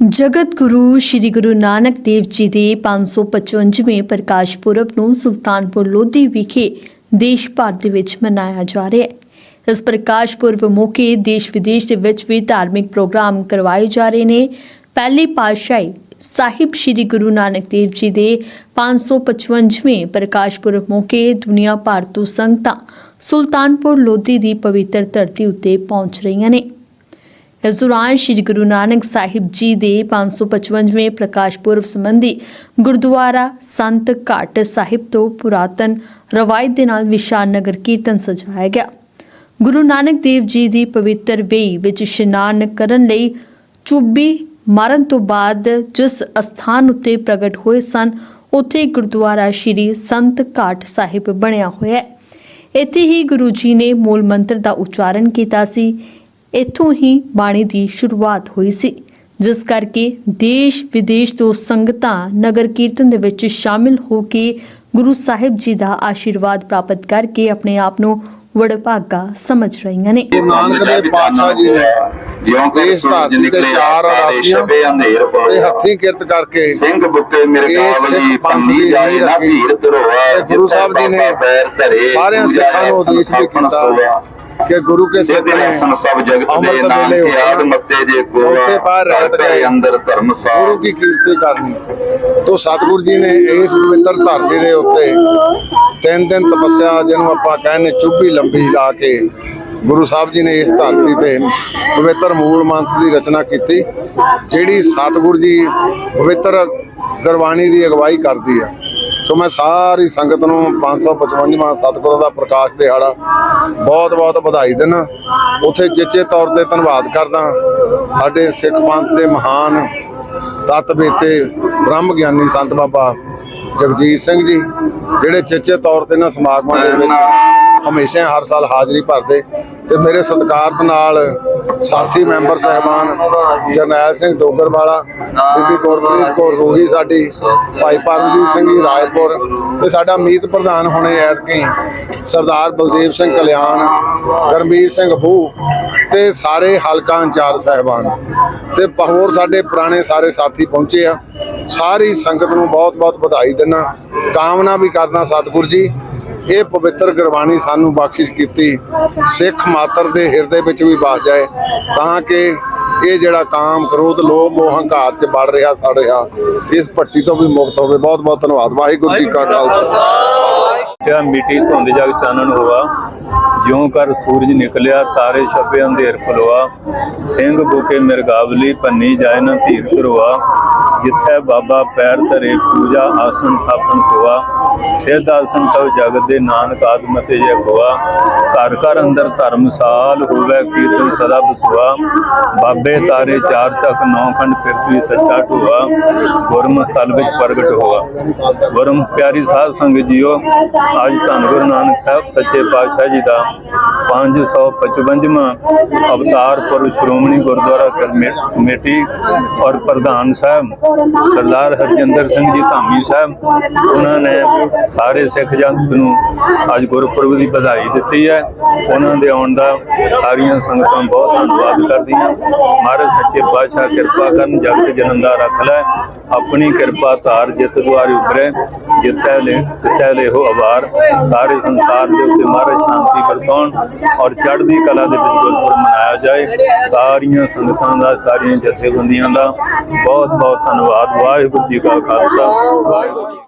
ਜਗਤ ਗੁਰੂ ਸ੍ਰੀ ਗੁਰੂ ਨਾਨਕ ਦੇਵ ਜੀ ਦੇ 555ਵੇਂ ਪ੍ਰਕਾਸ਼ ਪੁਰਬ ਨੂੰ ਸੁਲਤਾਨਪੁਰ ਲੋਧੀ ਵਿਖੇ ਦੇਸ਼ ਭਰ ਦੇ ਵਿੱਚ ਮਨਾਇਆ ਜਾ ਰਿਹਾ ਹੈ। ਇਸ ਪ੍ਰਕਾਸ਼ ਪੁਰਬ ਮੌਕੇ ਦੇਸ਼ ਵਿਦੇਸ਼ ਦੇ ਵਿੱਚ ਵੀ ਧਾਰਮਿਕ ਪ੍ਰੋਗਰਾਮ ਕਰਵਾਏ ਜਾ ਰਹੇ ਨੇ। ਪਹਿਲੇ ਪਾਤਸ਼ਾਹੀ ਸਾਹਿਬ ਸ੍ਰੀ ਗੁਰੂ ਨਾਨਕ ਦੇਵ ਜੀ ਦੇ 555ਵੇਂ ਪ੍ਰਕਾਸ਼ ਪੁਰਬ ਮੌਕੇ ਦੁਨੀਆ ਭਰ ਤੋਂ ਸੰਗਤਾਂ ਸੁਲਤਾਨਪੁਰ ਲੋਧੀ ਦੀ ਪਵਿੱਤਰ ਧਰਤੀ ਉੱਤੇ ਪਹੁੰਚ ਰਹੀਆਂ ਨੇ। ਇਸ ਦੌਰਾਨ ਸ੍ਰੀ ਗੁਰੂ ਨਾਨਕ ਸਾਹਿਬ ਜੀ ਦੇ 555ਵੇਂ ਪ੍ਰਕਾਸ਼ ਪੁਰਬ ਸੰਬੰਧੀ ਗੁਰਦੁਆਰਾ ਸੰਤ ਘਾਟ ਸਾਹਿਬ ਤੋਂ ਪੁਰਾਤਨ ਰਵਾਇਤ ਦੇ ਨਾਲ ਵਿਸ਼ਾਲ ਨਗਰ ਕੀਰਤਨ ਸਜਾਇਆ ਗਿਆ। ਗੁਰੂ ਨਾਨਕ ਦੇਵ ਜੀ ਦੀ ਪਵਿੱਤਰ ਵੇਈ ਵਿੱਚ ਇਸ਼ਨਾਨ ਕਰਨ ਲਈ ਚੁੱਬੀ ਮਾਰਨ ਤੋਂ ਬਾਅਦ ਜਿਸ ਅਸਥਾਨ ਉੱਤੇ ਪ੍ਰਗਟ ਹੋਏ ਸਨ, ਉੱਥੇ ਗੁਰਦੁਆਰਾ ਸ੍ਰੀ ਸੰਤ ਘਾਟ ਸਾਹਿਬ ਬਣਿਆ ਹੋਇਆ ਹੈ। ਇੱਥੇ ਹੀ ਗੁਰੂ ਜੀ ਨੇ ਮੂਲ ਮੰਤਰ ਦਾ ਉਚਾਰਨ ਕੀਤਾ ਸੀ। ਇੱਥੋਂ ਹੀ ਬਾਣੀ ਦੀ ਸ਼ੁਰੂਆਤ ਹੋਈ ਸੀ, ਜਿਸ ਕਰਕੇ ਦੇਸ਼ ਵਿਦੇਸ਼ ਤੋਂ ਸੰਗਤਾਂ ਨਗਰ ਕੀਰਤਨ ਦੇ ਵਿੱਚ ਸ਼ਾਮਿਲ ਹੋ ਕੇ ਗੁਰੂ ਸਾਹਿਬ ਜੀ ਦਾ ਆਸ਼ੀਰਵਾਦ ਪ੍ਰਾਪਤ ਕਰਕੇ ਆਪਣੇ ਆਪ ਨੂੰ ਵਡਭਾਗਾ ਸਮਝ ਰਹੀਆਂ ਨੇ। ਗੁਰੂ ਨਾਨਕ ਦੇਵ ਪਾਤਸ਼ਾਹ ਜੀ ਨੇ ਇਸ ਧਰਤੀ ਤੇ ਚਾਰ ਉਦਾਸੀਆਂ ਤੇ ਹੱਥੀਂ ਕਿਰਤ ਕਰਕੇ ਸਿੰਘ ਬੁੱਕੇ ਮੇਰੇ ਕਾਬਲੀ ਪੰਥ ਦੀ ਜਾਏ ਨਾ ਰੱਖੀ। ਭੀੜ ਧਰੋਆ ਤੇ ਗੁਰੂ ਸਾਹਿਬ ਜੀ ਨੇ ਸਾਰਿਆਂ ਸਿੱਖਾਂ ਨੂੰ ਉਦੇਸ਼ ਵੀ ਕੀਤਾ ਕਿ ਗੁਰੂ ਕੇ ਸਿੱਖ ਨੇ ਸਭ ਜਗਤ ਦੇ ਅੰਮ੍ਰਿਤ ਨਾਮ ਤੇ ਆਦ ਮੱਤੇ ਜੇ ਚੌਥੇ ਪਾਰ ਰਹਿਤ ਗਏ। ਅੰਦਰ ਧਰਮਸਾਲ ਗੁਰੂ ਕੀ ਕੀਰਤੀ ਕਰਨੀ। ਤੋਂ ਸਤਿਗੁਰੂ ਜੀ ਨੇ ਇਸ ਪਵਿੱਤਰ ਧਰਤੀ ਦੇ ਉੱਤੇ ਤਿੰਨ ਦਿਨ ਤਪੱਸਿਆ ਜਿਹਨੂੰ ਆਪਾਂ ਕਹਿੰਦੇ ਚੁੱਭੀ ਲੰਬੀ ਲਾ ਕੇ ਗੁਰੂ ਸਾਹਿਬ ਜੀ ਨੇ ਇਸ ਧਰਤੀ ਤੇ ਪਵਿੱਤਰ ਮੂਲ ਮੰਤਰ ਦੀ ਰਚਨਾ ਕੀਤੀ, ਜਿਹੜੀ ਸਤਿਗੁਰੂ ਜੀ ਪਵਿੱਤਰ ਗੁਰਬਾਣੀ ਦੀ ਅਗਵਾਈ ਕਰਦੀ ਹੈ ਸੋ ਮੈਂ ਸਾਰੀ ਸੰਗਤ ਨੂੰ 555ਵਾਂ ਸਤਿਗੁਰਾਂ ਦਾ ਪ੍ਰਕਾਸ਼ ਦਿਹਾੜਾ ਬਹੁਤ ਬਹੁਤ ਵਧਾਈ ਦਿੰਦਾ ਉੱਥੇ ਚੇਚੇ ਤੌਰ ਤੇ ਧੰਨਵਾਦ ਕਰਦਾ ਸਾਡੇ ਸਿੱਖ ਪੰਥ ਦੇ ਮਹਾਨ ਤਤ ਬੇਤੇ ਬ੍ਰਹਮ ਗਿਆਨੀ ਸੰਤ ਬਾਬਾ ਜਗਜੀਤ ਸਿੰਘ ਜੀ, ਜਿਹੜੇ ਚੇਚੇ ਤੌਰ ਤੇ ਨਾ ਸਮਾਗਮਾਂ ਦੇ ਵਿੱਚ ਹਮੇਸ਼ਾ ਹਰ ਸਾਲ ਹਾਜ਼ਰੀ ਭਰਦੇ ਤੇ ਮੇਰੇ ਸਤਿਕਾਰਤ ਨਾਲ ਸਾਥੀ ਮੈਂਬਰ ਸਹਿਬਾਨ ਜਰਨੈਲ ਸਿੰਘ ਡੋਗਰਵਾਲਾ, ਬੀਬੀ ਗੁਰਪ੍ਰੀਤ ਕੌਰ ਰੋਹੀ ਸਾਡੀ, ਭਾਈ ਪਰਮਜੀਤ ਸਿੰਘ ਜੀ ਰਾਏਪੁਰ ਤੇ ਸਾਡਾ ਮੀਤ ਪ੍ਰਧਾਨ ਹੁਣੇ ਐਤਕੀ ਸਰਦਾਰ ਬਲਦੇਵ ਸਿੰਘ ਕਲਿਆਣ, ਗਰਮੀਤ ਸਿੰਘ ਬੂ ਤੇ ਸਾਰੇ ਹਲਕਾ ਇੰਚਾਰਜ ਸਹਿਬਾਨ ਤੇ ਹੋਰ ਸਾਡੇ ਪੁਰਾਣੇ ਸਾਰੇ ਸਾਥੀ ਪਹੁੰਚੇ ਆ। ਸਾਰੀ ਸੰਗਤ ਨੂੰ ਬਹੁਤ-ਬਹੁਤ ਵਧਾਈ ਦਿੰਦਾ। ਕਾਮਨਾ ਵੀ ਕਰਦਾ ਸਤਿਗੁਰੂ ਜੀ। ਇਹ ਪਵਿੱਤਰ ਗੁਰਬਾਣੀ ਸਾਨੂੰ ਬਖਸ਼ਿਸ਼ ਕੀਤੀ, ਸਿੱਖ ਮਾਤਰ ਦੇ ਹਿਰਦੇ ਵਿੱਚ ਵੀ ਵਸ ਜਾਏ, ਤਾਂ ਕਿ ਇਹ ਜਿਹੜਾ ਕਾਮ ਕ੍ਰੋਧ, ਲੋਭ, ਮੋਹ, ਹੰਕਾਰ ਚ ਵੜ ਰਿਹਾ, ਸੜ ਰਿਹਾ, ਇਸ ਭੱਟੀ ਤੋਂ ਵੀ ਮੁਕਤ ਹੋਵੇ। ਬਹੁਤ ਬਹੁਤ ਧੰਨਵਾਦ। ਵਾਹਿਗੁਰੂ ਜੀ ਕਾ ਖਾਲਸਾ। ਕਿਆ ਮਿੱਟੀ ਧੁੰਦ ਜਗ ਚਾਨਣ ਹੋਵਾ ਜਿਉਂ ਕਰ ਸੂਰਜ ਨਿਕਲਿਆ, ਤਾਰੇ ਛਪੇ, ਅੰਧੇਰ ਖਲੋਆ ਸਿੰਘ ਬੁਕੇ ਮਿਰਗਾਵਲੀ, ਪੰਨੀ ਜਾਏ ਨਾ ਧੀਰ ਕਰਵਾ ਜਿੱਥੇ ਬਾਬਾ ਪੈਰ ਧਰੇ ਪੂਜਾ ਆਸਨ ਥਾਪਨ ਹੋਆ ਸਿੱਧ ਆਸਨ ਸਭ ਜਗਤ ਦੇ ਨਾਨਕ ਆਦਮਤੇ ਜੇ ਹੋਆ ਘਰ ਘਰ ਅੰਦਰ ਧਰਮਸਾਲ ਹੋਵੇ, ਕੀਰਤਨ ਸਦਾ ਬਸਵਾ ਬਾਬੇ ਤਾਰੇ ਚਾਰ ਤੱਕ ਨੌ ਖੰਡ ਫਿਰਤੀ ਸੱਚਾ ਢੋਆ। ਗੁਰਮ ਤਲ ਵਿੱਚ ਪ੍ਰਗਟ ਹੋਆ। ਗੁਰਮ ਪਿਆਰੀ ਸਾਧ ਸੰਗਤ ਜੀਓ, ਅੱਜ ਧੰਨ ਗੁਰੂ ਨਾਨਕ ਸਾਹਿਬ ਸੱਚੇ ਪਾਤਸ਼ਾਹ ਜੀ ਦਾ 555ਵਾਂ ਅਵਤਾਰ ਪੁਰਬ ਸ਼੍ਰੋਮਣੀ ਗੁਰਦੁਆਰਾ ਕਮੇਟੀ ਔਰ ਪ੍ਰਧਾਨ ਸਾਹਿਬ ਸਰਦਾਰ ਹਰਜਿੰਦਰ ਸਿੰਘ ਜੀ ਧਾਮੀ ਸਾਹਿਬ, ਉਹਨਾਂ ਨੇ ਸਾਰੇ ਸਿੱਖ ਜਨਤ ਨੂੰ ਅੱਜ ਗੁਰਪੁਰਬ ਦੀ ਵਧਾਈ ਦਿੱਤੀ ਹੈ। ਉਹਨਾਂ ਦੇ ਆਉਣ ਦਾ ਸਾਰੀਆਂ ਸੰਗਤਾਂ ਬਹੁਤ ਧੰਨਵਾਦ ਕਰਦੀਆਂ। ਮਹਾਰਾਜ ਸੱਚੇ ਪਾਤਸ਼ਾਹ ਕਿਰਪਾ ਕਰਨ, ਜਗਤ ਜਨੰਦਾ ਰੱਖ ਲੈ। ਆਪਣੀ ਕਿਰਪਾ ਧਾਰ ਜਿਤ ਦੁਆਰੇ ਉਭਰੇ। ਜਿੱਤੈ ਲੈ ਜਿੱਤੈ ਲੈ ਹੋ ਆਵਾਰ। ਸਾਰੇ ਸੰਸਾਰ ਦੇ ਉੱਤੇ ਮਹਾਰਾਜ ਸ਼ਾਂਤੀ ਵਰਤਾਉਣ ਔਰ ਚੜ੍ਹਦੀ ਕਲਾ ਦੇ ਵਿੱਚ ਗੁਰਪੁਰਬ ਮਨਾਇਆ ਜਾਏ। ਸਾਰੀਆਂ ਸੰਗਤਾਂ ਦਾ, ਸਾਰੀਆਂ ਜਥੇਬੰਦੀਆਂ ਦਾ ਬਹੁਤ ਬਹੁਤ ਧੰਨਵਾਦ। ਵਾਹਿਗੁਰੂ ਜੀ ਕਾ ਖਾਲਸਾ। ਵਾਹਿਗੁਰੂ ਜੀ